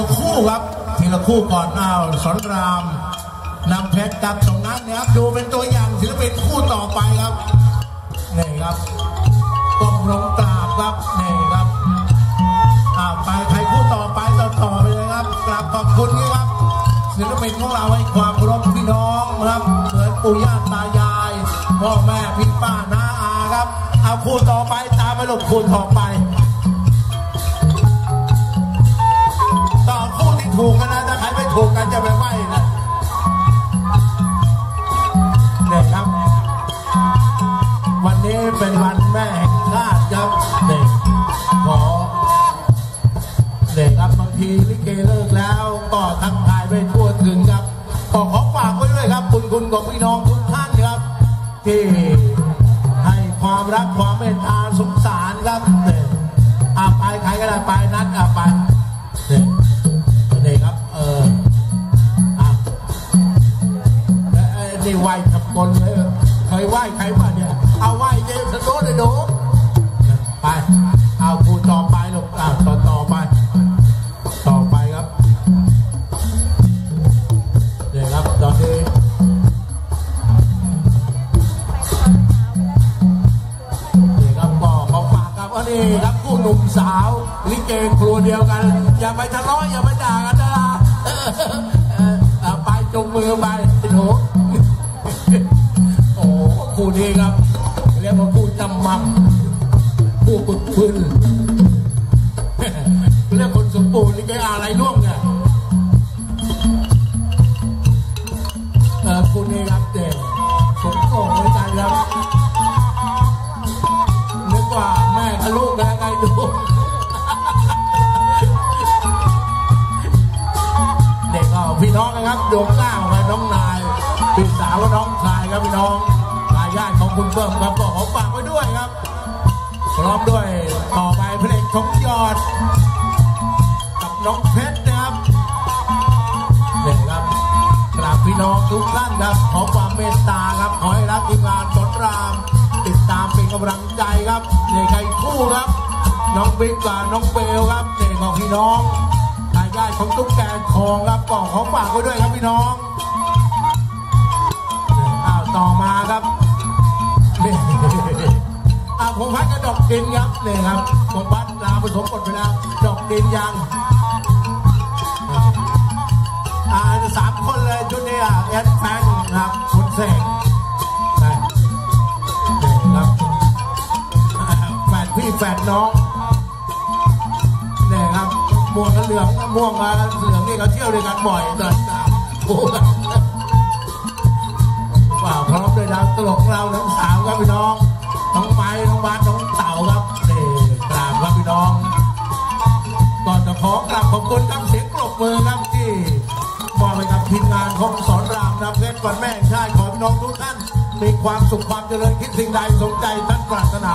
ละคู่ครับทีละคู่ก่อนอ้าวสอนรามนำเพชรกับตรงนั้นนะครับ ดูเป็นตัวอย่างศิลปินคู่ต่อไปครับนี่ครับก้มลงกราบครับนี่ครับอ่าไปใครคู่ต่อไปต่อต่อไปเลยครับกราบขอบคุณครับศิลปินของเราให้ความเคารพพี่น้องครับเหมือนปู่ย่าตายายพ่อแม่พี่ป้าน้าอาครับ เอาคู่ต่อไปตามไปหลบคู่ต่อไป ทีลิเกเลิกแล้ว ก็ทักทายไปทั่วถึงครับก็ขอฝากไว้ด้วยครับ คุณคุณของพี่น้องทุกท่านครับ ที่ให้ความรักความเมตตาสงสารครับเนี่ยอาไปใครก็ได้ไปนัดอาไปเนี่ยนี่ครับเอออะเอ้ยเอ้ยนี่ไหวทำกลเลยเคยไหวใครมาเนี่ยเอาไหวเจมส์โน้ตเลยหนู หนุ่มสาว ลิเกครัวเดียวกัน อย่าไปทะเลาะอย่าไปด่ากันนะไปจงมือไปไอ้หนูโอ้คู่นี้ครับเรียกว่าคู่จำมั่มคู่ปึกปืนเรื่องคนสมบูรณ์นี่แกอะไรร่วงเนี่ยเออคุณนี่ครับเด็ น้องนะครับดวงหน้าของน้องนายพี่สาวกับน้องชายครับพี่น้องทายาทของคุณเบิ้มครับก็ขอฝากไว้ด้วยครับพร้อมด้วยต่อไปเพลงชมยอด กับน้องเพชรนะครับเนี่ยครับกราบพี่น้องทุกท่านครับขอความเมตตาครับขอให้รักทีมงานสนราม ติดตามเป็นกำลังใจครับเนี่ยใครคู่ครับ น้องบิ๊กกับน้องเบลครับเนี่ยของพี่น้อง ทายาทของตุ๊กแกทองครับก็ขอฝากไว้ด้วยครับพี่น้องเอ้าวต่อมาครับนี่อาพงษ์พัฒน์กับดอกดินครับนี่ครับพงษ์พัฒน์ลาผสมบทไปแล้วดอกดินยังอ่าสามคนเลยชุดนี้อะแอดแฟงครับคุณเสกนะนี่ครับแฝดพี่แฝดน้อง ม่วงกับเหลืองม่วงมาเหลืองนี่เขาเที่ยวด้วยกันบ่อยเดินตามโอ้ว่าพร้อมด้วยดาวตลกของเราทั้งสามครับพี่น้องน้องไม้น้องบาสน้องเต่าครับนี่กราบครับพี่น้องก่อนจะขอกราบขอบคุณครับเสียงปรบมือครับที่มอบให้กับทีมงานของสอนรามนะเพชรวันแม่ชาติขอพี่น้องทุกท่านมีความสุขความเจริญคิดสิ่งใดสมใจท่านปรารถนา